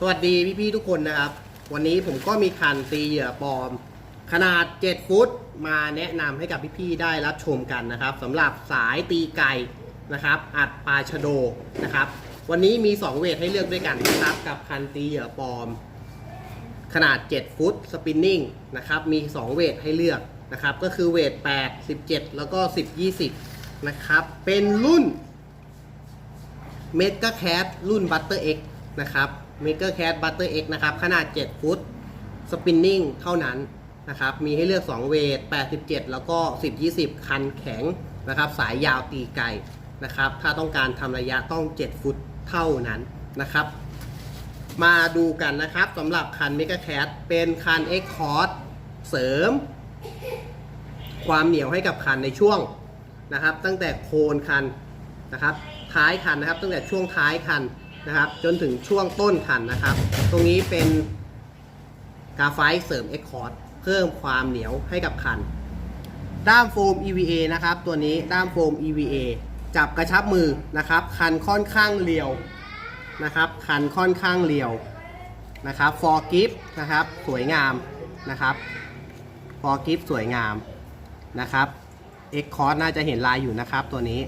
สวัสดีพี่ๆทุกคนนะครับ วันนี้ผมก็มีคันตีเหยื่อปลอม ขนาด 7 ฟุตมาแนะนำให้กับพี่ๆได้รับชมกันนะครับสำหรับสายตีไก่นะครับ อัดปลาชโดนะครับ วันนี้มี 2 เวทให้เลือกด้วยกันนะครับกับคันตีเหยื่อปลอม ขนาด 7 ฟุตสปินนิ่งนะครับมี 2 เวทให้เลือกนะครับ ก็คือเวท 8 17 แล้วก็ 10 20 นะครับ เป็นรุ่นเมก a แค t รุ่น Butter X นะครับ t Butter X นะครับ ขนาด 7 ฟุตสปินนิ่งเท่านั้นนะครับ มีให้เลือก 2 เวท 87 แล้วก็ 10 20 คันแข็งนะครับ สายยาวตีไกลนะครับ ถ้าต้องการทำระยะต้อง 7 ฟุตเท่านั้นนะครับ มาดูกันนะครับสำหรับคัน m e g a c a t เป็นคัน X c o r s เสริม ความเหนียวให้กับคันในช่วงนะครับ ตั้งแต่โคนคันนะครับ ท้ายคันนะครับ ตั้งแต่ช่วงท้ายคัน นะครับ จนถึงช่วงต้นคันนะครับ ตรงนี้เป็นกาไฟเสริม X c o r s เพิ่มความเหนียวให้กับคัน ด้ามโฟม EVA นะครับ ตัวนี้ด้ามโฟม EVA จับกระชับมือนะครับ คันค่อนข้างเรียวนะครับ คันค่อนข้างเรียวนะครับฟอร์กิฟนะครับ สวยงามนะครับฟอร์กิฟสวยงามนะครับเอ็กคอร์น่าจะเห็นลายอยู่นะครับตัวนี้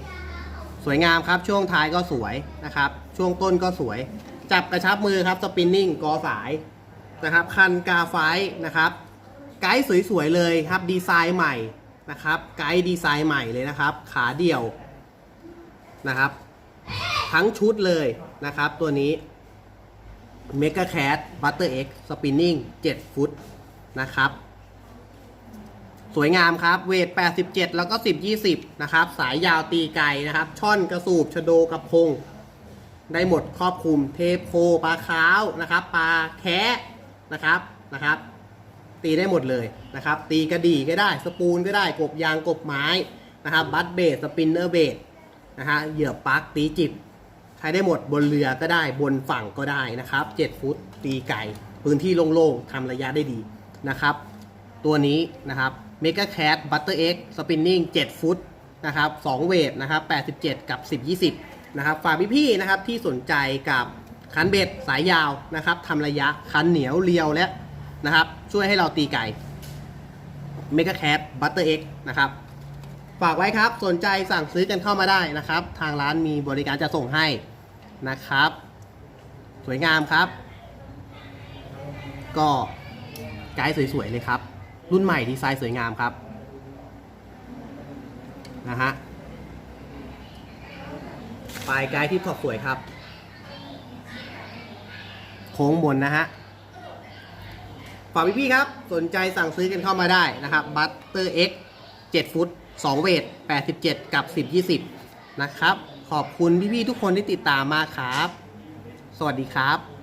สวยงามครับช่วงท้ายก็สวยนะครับ ช่วงต้นก็สวย จับกระชับมือครับสปินนิ่งกอสายนะครับ คันกาไฟนะครับ ไกด์สวยๆเลยครับดีไซน์ใหม่นะครับ ไกด์ดีไซน์ใหม่เลยนะครับ ขาเดี่ยวนะครับ ทั้งชุดเลยนะครับตัวนี้ m e g a Cat Butter X Spinning 7ฟุตนะครับ สวยงามครับ เวท 87 แล้วก็ 10 20 นะครับ สายยาวตีไก่นะครับ ช่อนกระสูบชะโดกระพง ได้หมดครอบคลุมเทปโคปลาขาวนะครับ ปลาแคะนะครับนะครับ ตีได้หมดเลยนะครับ ตีกระดี่ก็ได้ สปูนก็ได้ กบยางกบไม้นะครับ บัตเบสสปินเนอร์เบสนะฮะ เหยื่อปลักตีจิบ ใช้ได้หมดบนเรือก็ได้ บนฝั่งก็ได้นะครับ 7 ฟุตตีไก่ พื้นที่โล่งๆทำระยะได้ดีนะครับ ตัวนี้นะครับ Mega Cat Butter X Spinning 7ฟุตนะครับ2เวทนะครับ87กับ10 20นะครับฝากพี่ๆนะครับที่สนใจกับคันเบ็ดสายยาวนะครับทำระยะคันเหนียวเรียวและนะครับ ช่วยให้เราตีไก่ Mega Cat Butter X นะครับฝากไว้ครับสนใจสั่งซื้อกันเข้ามาได้นะครับ ทางร้านมีบริการจะส่งให้นะครับ สวยงามครับ ก็ไกด์สวยๆเลยครับ รุ่นใหม่ดีไซน์สวยงามครับนะฮะปลายไกด์ที่ขอบสวยครับ โค้งบนนะฮะฝากพี่ๆครับ สนใจสั่งซื้อกันเข้ามาได้นะครับ Butter X 7ฟุต 2 เวท 87 กับ 10 20 นะครับ ขอบคุณพี่ๆทุกคนที่ติดตามมาครับ สวัสดีครับ